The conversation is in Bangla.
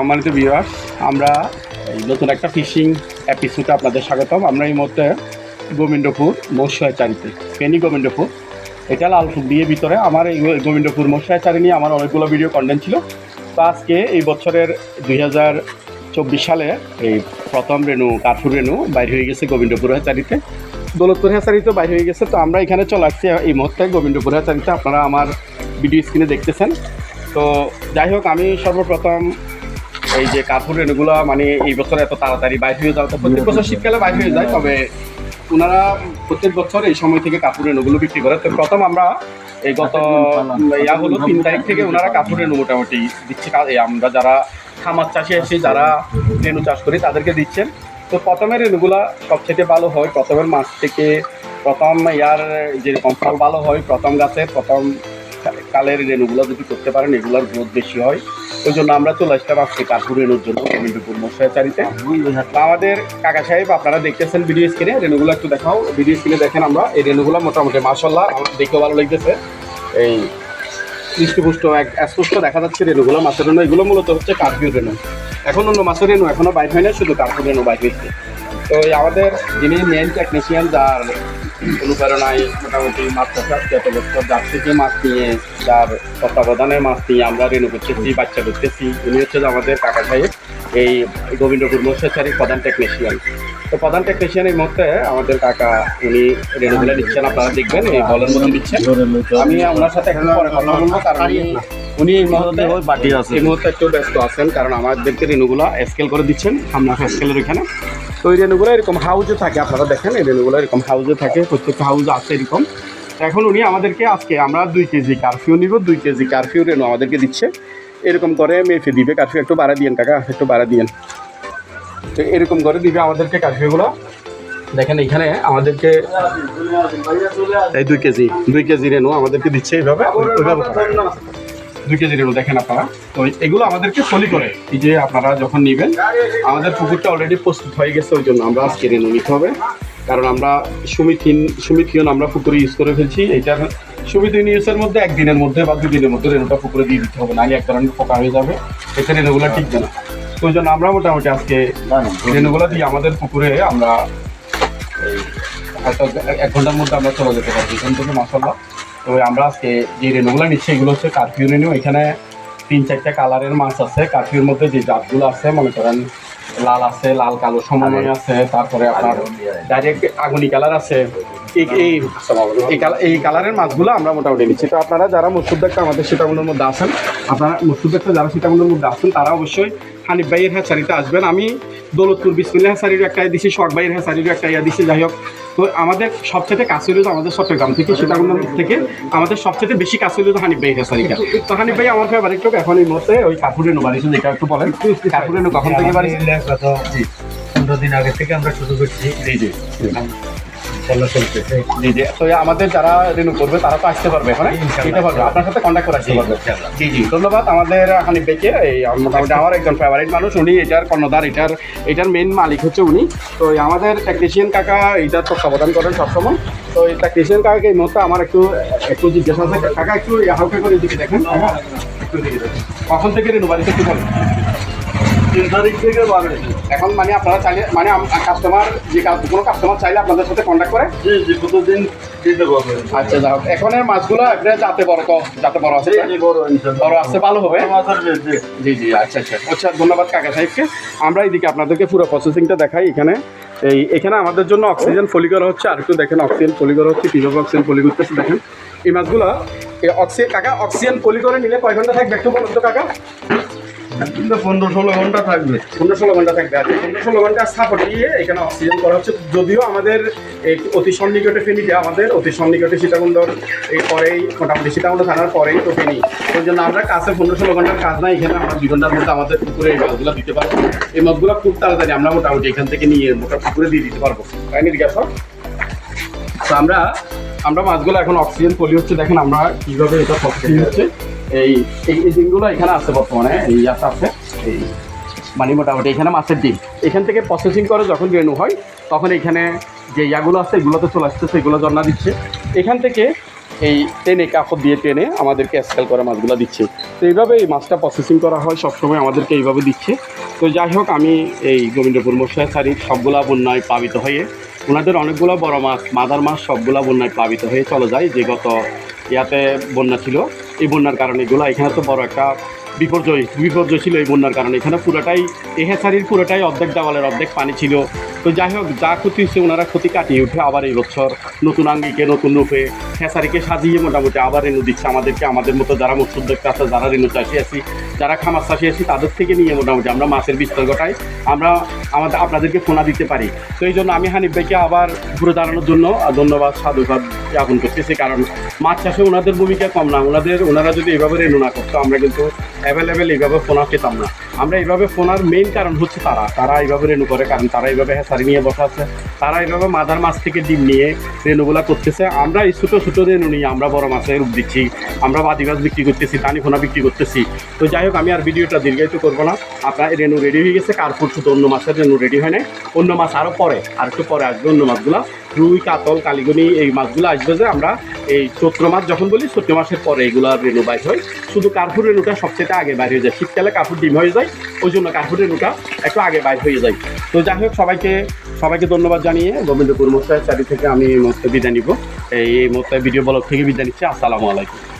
সম্মানিত ভিউয়ার আমরা এই নতুন একটা ফিশিং এপিসোডে আপনাদের স্বাগতম। আমরা এই মুহূর্তে গোবিন্দপুর মৎস্যাচারিতে ফেনী গোবিন্দপুর। এটা লালফুক দিয়ে ভিতরে আমার এই গোবিন্দপুর মৎস্যাচারি নিয়ে আমার অনেকগুলো ভিডিও কন্টেন্ট ছিল। তো আজকে এই বছরের দুই হাজার চব্বিশ সালে এই প্রথম রেণু, কাঠুর রেণু বাইর হয়ে গেছে গোবিন্দপুর হ্যাচারিতে দৌলতপুর হ্যাচারিতে বাইর হয়ে গেছে। তো আমরা এখানে চলে আসছি এই মুহূর্তে গোবিন্দপুর হ্যাচারিতে আপনারা আমার ভিডিও স্ক্রিনে দেখতেছেন। তো যাই হোক, আমি সর্বপ্রথম এই যে কাপড় রেণুগুলো মানে এই বছর এত তাড়াতাড়ি বাইর হয়ে যাওয়া তো প্রত্যেক বছর শীতকালে বাইর হয়ে যায়, তবে ওনারা প্রত্যেক বছর এই সময় থেকে কাপড় রেণুগুলো বিক্রি করে। তো প্রথম আমরা এই গত ইয়া হলো তিন তারিখ থেকে ওনারা কাপড় রেণু মোটামুটি দিচ্ছে। আমরা যারা খামার চাষি আছি, যারা রেণু চাষ করি, তাদেরকে দিচ্ছেন। তো প্রথমে রেণুগুলা সবচেয়ে ভালো হয়, প্রথমের মাস থেকে প্রথম ইয়ার যেরকম ফল ভালো হয়, প্রথম গাছের প্রথম কালের রেণুগুলো যদি করতে পারেন, এগুলোর গ্রোথ বেশি হয়। ওই জন্য আমরা চলে আসতাম আজকে কাঠুর রেণুর জন্য গোবিন্দপুর মশাচারিতে আমাদের কাকা সাহেব, আপনারা দেখতেছেন ভিডিও স্ক্রিনে রেণুগুলো একটু দেখাও। ভিডিও স্ক্রিনে দেখেন আমরা। এই রেণুগুলো মোটামুটি মাসাল্লাহ আমার দেখতেও ভালো লাগতেছে। এই হৃষ্টপুষ্ট এক স্পষ্ট দেখা যাচ্ছে রেণুগুলো, মাছের রেণু। এগুলো মূলত হচ্ছে কার্পিউ রেণু। এখন অন্য মাছের রেণু এখনও বাইক হয় না শুধু কার্পিউ রেণু বাইক হয়েছে। তো এই আমাদের যিনি মেন টেকনিশিয়ান যার অনুপ্রেরণায় মোটামুটি মাছ চাষ এত বছর যার থেকে মাছ নিয়ে যার তত্ত্বাবধানে মাছ নিয়ে আমরা রেণু করতেছি, বাচ্চা করতেছি উনি হচ্ছে আমাদের কাকা সাহেব, এই গোবিন্দপুর মৎস্যাচারী প্রধান টেকনিশিয়ান তো প্রধান টেকনিশিয়ান এই মুহূর্তে আমাদের কাকা, উনি রেণুগুলো দিচ্ছেন আপনারা দেখবেন, এই বলের মতো দিচ্ছেন। আমি আপনার সাথে এখন পরে কথা বলব, কারণ উনি- এই মুহূর্তে বাটি আছে এই মুহূর্তে একটু ব্যস্ত আছেন, কারণ আমাদেরকে রেণুগুলো স্কেল করে দিচ্ছেন, আমরা স্কেলের এখানে তো এই রেণুগুলো এরকম হাউজে থাকে আপনারা দেখেন এই রেণুগুলো এরকম হাউজে থাকে প্রত্যেকটা হাউজ আছে এরকম। এখন উনি আমাদেরকে আজকে আমরা দুই কেজি কারফিউ নিব দুই কেজি কারফিউ রেণু আমাদেরকে দিচ্ছে। এরকম করে মেপে দিবে কারফিউ একটু বাড়া দিয়েন কাকা একটু বাড়া দিয়েন। তো এরকম করে দিবে আমাদেরকে কারফিউগুলো দেখেন এখানে আমাদেরকে এই দুই কেজি দুই কেজি রেণু আমাদেরকে দিচ্ছে এইভাবে। দুই কেজি রেণু দেখেন আপনারা। তো এগুলো আমাদেরকে ফলি করে। এই যে আপনারা যখন নেবেন, আমাদের পুকুরটা অলরেডি প্রস্তুত হয়ে গেছে, ওই জন্য আমরা আজকে রেণু নিতে হবে। কারণ আমরা সুমিথিন, সুমিথিয়ন আমরা পুকুরে ইউজ করে ফেলছি। এটার সুমিথিন ইউজের মধ্যে একদিনের মধ্যে বা দুই দিনের মধ্যে রেণুটা পুকুরে দিয়ে দিতে হবে, নাহলে এক ধরনের পোকা হয়ে যাবে। এতে রেণুগুলো টিকবে না। তো ওই জন্য আমরা মোটামুটি আজকে রেণুগুলো দিয়ে আমাদের পুকুরে আমরা এক ঘণ্টার মধ্যে আমরা চলে যেতে পারব। এখান থেকে মশলা তো আমরা আজকে যে রেণুগুলো নিচ্ছি, এগুলো হচ্ছে কার্ফিউ রেণু। এখানে তিন, চারটা কালারের মাছ আছে। কার্ফিউর মধ্যে যে জাতগুলো আছে, মনে করেন লাল আছে, লাল কালো সমন্বয় আছে, তারপরে আপনার ডাইরেক্ট আগুনি কালার আছে। এই কালারের মাছগুলো আমরা মোটামুটি নিচ্ছি। তো আপনারা যারা মুসুদ্দারটা আমাদের সীতাকুণ্ডের মধ্যে আছেন, আপনারা মুসুদ্দারটা যারা সীতাকুণ্ডের মধ্যে আছেন, তারা অবশ্যই হানিফ ভাইয়ের হ্যাচারিতে আসবেন। আমি দৌলতপুর বিসমিল্লা হ্যাচারিরও একটা দিছি শখ ভাইয়ের হ্যাচারিরও একটা ইয়া দিছি। যাই হোক তো আমাদের সবচেয়ে কাছে হলো আমাদের চট্টগ্রাম থেকে সীতাকুণ্ড থেকে। আমাদের সবচেয়ে বেশি কাছে হলো হানিফ ভাই হ্যাচারিটা তো হানিফ ভাই আমার ফেভারিট লোক এখন এই মুহূর্তে ওই কাপুরে নো বাড়িছে যেটা একটু বলেন। কাপুরে নো কখন থেকে জি পনেরো দিন আগে থেকে আমরা শুরু করছি। জি জি। চলা চলতেছে জি জি তো আমাদের যারা রেনু করবে তারা তো আসতে পারবে এখানে? ইনশাআল্লাহ। পারবে আপনার সাথে কন্ট্যাক্ট করে আসতে পারবে। জি জি। ধন্যবাদ আমাদের হানিফ ভাইকে। এই মোটামুটি আমার একজন ফেভারিট মানুষ। উনি এটার কর্ণধার এটার এটার মেন মালিক হচ্ছে উনি। তো আমাদের টেকনিশিয়ান কাকা এটার তত্ত্বাবধান করেন সবসময়। তো এই টেকনিশিয়ান কাকাকে এই মুহূর্তে আমার একটু একটু জিজ্ঞাসা আছে। কাকা একটু হালকা করে দেখেন। একটু এদিকে দেখেন। কখন থেকে রেনু বাড়িতে একটু বলেন তিন তারিখ থেকে বাড়ে এখন মানে আপনারা চাইলে মানে কাস্টমার যে কোনো কাস্টমার চাইলে আপনাদের সাথে কন্ট্যাক্ট করে? জি জি কতদিন দিতে পারবে আচ্ছা যাও এখন এর মাছগুলো আপনার যাতে বড় তো যাতে বড় আছে বড় বড় আসতে ভালো হবে। জি জি। জি আচ্ছা আচ্ছা। আচ্ছা ধন্যবাদ কাকা সাহেবকে। আমরা এইদিকে আপনাদেরকে পুরো প্রসেসিংটা দেখাই এখানে। এই এখানে আমাদের জন্য অক্সিজেন ফলি করা হচ্ছে আর একটু দেখেন অক্সিজেন ফলি করা হচ্ছে কীভাবে অক্সিজেন ফলি করতেছে দেখেন। এই মাছগুলো এই অক্সিজেন কাকা অক্সিজেন ফলি করে নিলে কয় ঘণ্টা থাকবে? একটু বলুন তো কাকা। কিন্তু পনেরো ষোলো ঘণ্টা থাকবে। পনেরো ষোলো ঘণ্টা থাকবে। আর পনেরো ষোলো ঘণ্টা সাপোর্ট এখানে অক্সিজেন করা হচ্ছে। যদিও আমাদের অতি আমাদের অতি এই পরেই মোটামুটি পরেই ওই জন্য আমরা কাছে পনেরো ষোলো ঘণ্টার কাজ এখানে আমরা ঘণ্টার মধ্যে আমাদের পুকুরে এই মাছগুলো দিতে এই মাছগুলো খুব তাড়াতাড়ি আমরা মোটামুটি এখান থেকে নিয়ে মোটা পুকুরে দিয়ে দিতে পারব। তাই তো আমরা আমরা মাছগুলো এখন অক্সিজেন পলি হচ্ছে। দেখেন আমরা কীভাবে এটা হচ্ছে। এই এই ডিমগুলো এখানে আছে বর্তমানে, এই ইয়াতে আছে, এই মানে মোটামুটি, এখানে মাছের ডিম। এখান থেকে প্রসেসিং করে যখন রেনু হয়, তখন এখানে যে ইয়াগুলো আছে, এগুলোতে চলে আসছে, সেগুলো জন্না দিচ্ছে। এখান থেকে এই টেনে কাপড় দিয়ে টেনে আমাদেরকে স্কেল করে মাছগুলো দিচ্ছে। তো এইভাবে এই মাছটা প্রসেসিং করা হয়, সবসময় আমাদেরকে এইভাবে দিচ্ছে। তো যাই হোক, আমি এই গোবিন্দপুর মশাইছাড়ির সবগুলা বন্যায় প্লাবিত হয়ে, ওনাদের অনেকগুলো বড় মাছ, মাদার মাছ সবগুলা বন্যায় প্লাবিত হয়ে চলে যায়, যে গত ইয়াতে বন্যা ছিল। এই বন্যার কারণে। এগুলো এখানে তো বড় একটা বিপর্যয় বিপর্যয় ছিল এই বন্যার কারণে। এখানে পুরোটাই এহেসারির পুরোটাই অর্ধেক দেওয়ালের অর্ধেক পানি ছিল। তো যাই হোক, যা ক্ষতি হচ্ছে ওনারা ক্ষতি কাটিয়ে উঠে আবার এই বছর নতুন আঙ্গিকে, নতুন রূপে হেসারিকে সাজিয়ে মোটামুটি আবার রেনু দিচ্ছে আমাদেরকে, আমাদের মতো যারা মৎস্য মৎস্যোদ্যোক্তা আছে, যারা রেনু চাষি আছি, যারা খামার চাষি আছি, তাদের থেকে নিয়ে মোটামুটি আমরা মাছের বিস্তার ঘটাই। আমরা আমাদের আপনাদেরকে ফোনা দিতে পারি। তো এই জন্য আমি হানিফ ভাইকে আবার ঘুরে দাঁড়ানোর জন্য ধন্যবাদ, সাধুবাদ জ্ঞাপন করতেছি। কারণ মাছ চাষে ওনাদের ভূমিকা কম না, ওনাদের, ওনারা যদি এইভাবে রেনু না করতো, আমরা কিন্তু অ্যাভেলেবেল এইভাবে ফোনা পেতাম না। আমরা এইভাবে ফোনার মেইন কারণ হচ্ছে তারা তারা এইভাবে রেনু করে, কারণ তারা এইভাবে হেসারি নিয়ে বসা আছে। তারা এইভাবে মাদার মাছ থেকে ডিম নিয়ে রেনুগুলা করতেছে। আমরা এই ছোটো ছোটো রেনু নিয়ে আমরা বড় মাছের রূপ দিচ্ছি। আমরা বাদি মাছ বিক্রি করতেছি, টানি ফোনা বিক্রি করতেছি। তো যাই হোক, আমি আর ভিডিওটা দীর্ঘায়িত করব না। আপনার রেনু রেডি হয়ে গেছে কারপুর শুধু অন্য মাছের রেনু রেডি হয় নাই। অন্য মাছ আরও পরে, আর একটু পরে আসবে অন্য মাছগুলা। রুই, কাতল, কালীগুনি এই মাছগুলো আসবে যে আমরা এই চৈত্র মাছ যখন বলি, চৈত্র মাসের পরে এগুলো রেনু বাইর হয়। শুধু কার্পুর রেনুটা সবচেয়ে আগে বাইর হয়ে যায়। শীতকালে কার্পুর ডিম হয়ে যায়, ওই জন্য কার্পুর রেনুটা একটু আগে বাইর হয়ে যায়। তো যাই হোক, সবাইকে সবাইকে ধন্যবাদ জানিয়ে গোবিন্দপুর মোস্তায় চারি থেকে আমি মুহূর্তে বিদায় নিব। এই মুহূর্তে ভিডিও ব্লগ থেকে বিদায় নিচ্ছি। আসসালামু আলাইকুম।